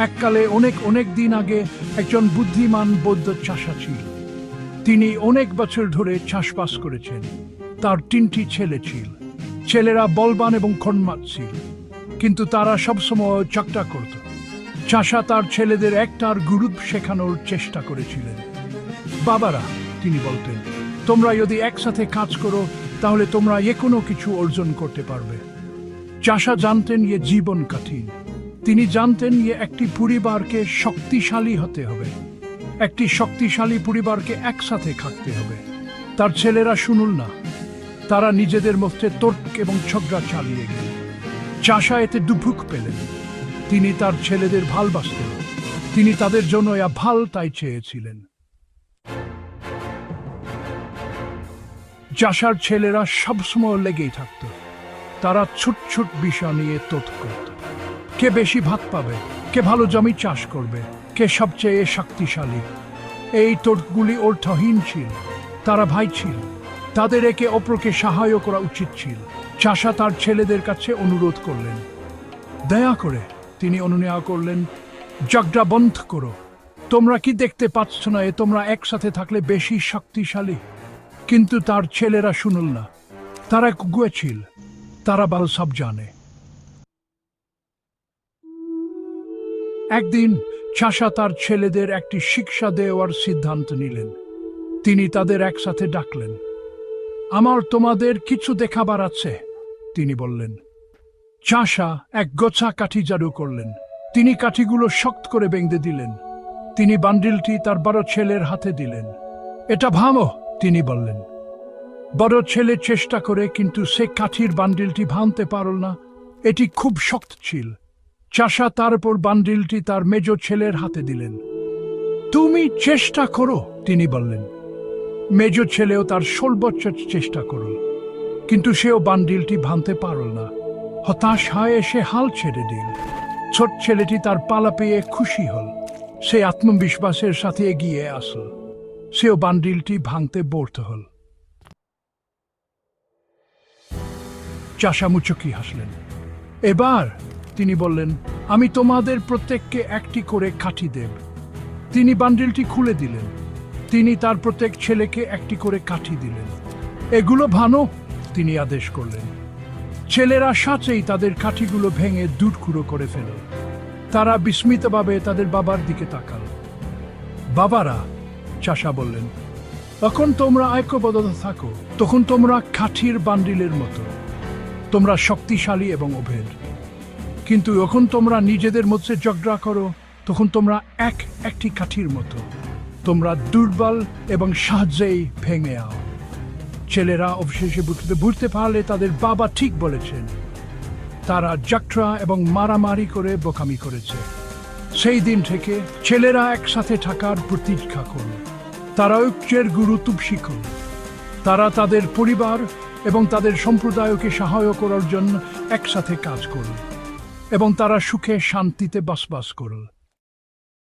এককালে অনেক অনেক দিন আগে একজন বুদ্ধিমান বৌদ্ধ চাষা ছিল তিনি অনেক বছর ধরে চাষবাস করেছেন। তার তিনটি ছেলে ছিল। ছেলেরা বলবান এবং খন্মাত ছিল। কিন্তু তারা সবসময় চাকটা করত। চাষা তার ছেলেদের একটার গুরুত্ব শেখানোর চেষ্টা করেছিলেন। বাবারা, তিনি বলতেন, তোমরা যদি একসাথে কাজ করো, তাহলে তোমরা কোনো কিছু অর্জন করতে পারবে। চাষা জানতেন ইয়ে জীবন কঠিন তিনি জানতেন যে একটি পরিবারকে শক্তিশালী হতে হবে। একটি শক্তিশালী পরিবারকে একসাথে থাকতে হবে। তার ছেলেরা শুনুন না। তারা নিজেদের মধ্যে তর্ক এবং ঝগড়া চালিয়ে গেল। চাষা এতে দুভুক পেলেন। তিনি তার ছেলেদের ভালবাসতেন। তিনি তাদের জন্য ভালো তাই চেয়েছিলেন। চাষার ছেলেরা সবসময় লেগেই থাকত। তারা ছোট ছোট বিষয় নিয়ে তোত করত কে বেশি ভাত পাবে, কে ভালো জমি চাষ করবে, কে সবচেয়ে শক্তিশালী। এই তোটগুলি অর্থহীন ছিল, তারা ভাই ছিল, তাদের একে অপরকে সাহায্য করা উচিত ছিল। চাষা তার ছেলেদের কাছে অনুরোধ করলেন। দয়া করে, তিনি অনুনয় করলেন, জগড়া বন্ধ করো। তোমরা কি দেখতে পাচ্ছ না এ তোমরা একসাথে থাকলে বেশি শক্তিশালী? কিন্তু তার ছেলেরা শুনল না। তারা গুয়েছিল তারা বাল সব জানে। একদিন চাষা তার ছেলেদের একটি শিক্ষা দেওয়ার সিদ্ধান্ত নিলেন। তিনি তাদের একসাথে ডাকলেন, আমার তোমাদের কিছু দেখাবার আছে। তিনি বললেন, চাষা এক গোছা কাঠি জারু করলেন। তিনি কাঠিগুলো শক্ত করে বেঁধে দিলেন। তিনি বান্ডিলটি তার বড় ছেলের হাতে দিলেন। এটা ভামো তিনি বললেন। বড় ছেলে চেষ্টা করে, কিন্তু সে কাঠির বান্ডিলটি ভাঙতে পারল না। এটি খুব শক্ত ছিল। চাষা তারপর বান্ডিলটি তার মেজ ছেলের হাতে দিলেন। তুমি চেষ্টা করো, তিনি বললেন। মেজ ছেলেও তার সর্বোচ্চ চেষ্টা করল, কিন্তু সেও বান্ডিলটি ভাঙতে পারল না। হতাশ হয়ে সে হাল ছেড়ে দিল। ছোট ছেলেটি তার পালা পেয়ে খুশি হল। সে আত্মবিশ্বাসের সাথে এগিয়ে আসল। সেও বান্ডিলটি ভাঙতে ব্যর্থ হল। চাষা মুচকি হাসলেন। এবার তিনি বললেন, আমি তোমাদের প্রত্যেককে একটি করে কাঠি দেব। তিনি বান্ডিলটি খুলে দিলেন। তিনি তার প্রত্যেক ছেলেকে একটি করে কাঠি দিলেন। এগুলো ভানো? তিনি আদেশ করলেন। ছেলেরা সাঁচেই তাদের কাঠিগুলো ভেঙে দুটকুড়ো করে ফেলল তারা বিস্মিতভাবে তাদের বাবার দিকে তাকাল। বাবারা, চাষা বললেন, তখন তোমরা ঐক্যবদ্ধ থাকো। তখন তোমরা কাঠির বান্ডিলের মতো। তোমরা শক্তিশালী এবং অভেদ। কিন্তু যখন তোমরা নিজেদের মধ্যে ঝগড়া করো, তখন তোমরা এক একটি কাঠির মতো। তোমরা দুর্বল এবং সাহায্যেই ভেঙে আও। ছেলেরা অবশেষে বুঝতে বুঝতে পারলে তাদের বাবা ঠিক বলেছেন। তারা যাত্রা এবং মারামারি করে বোকামি করেছে। সেই দিন থেকে ছেলেরা একসাথে থাকার প্রতিজ্ঞা করল। তারা ঐক্যের গুরুত্ব শিখল তারা তাদের পরিবার এবং তাদের সম্প্রদায়কে সহায় করার জন্য একসাথে কাজ করল। এবং তারা সুখে শান্তিতে বসবাস করল।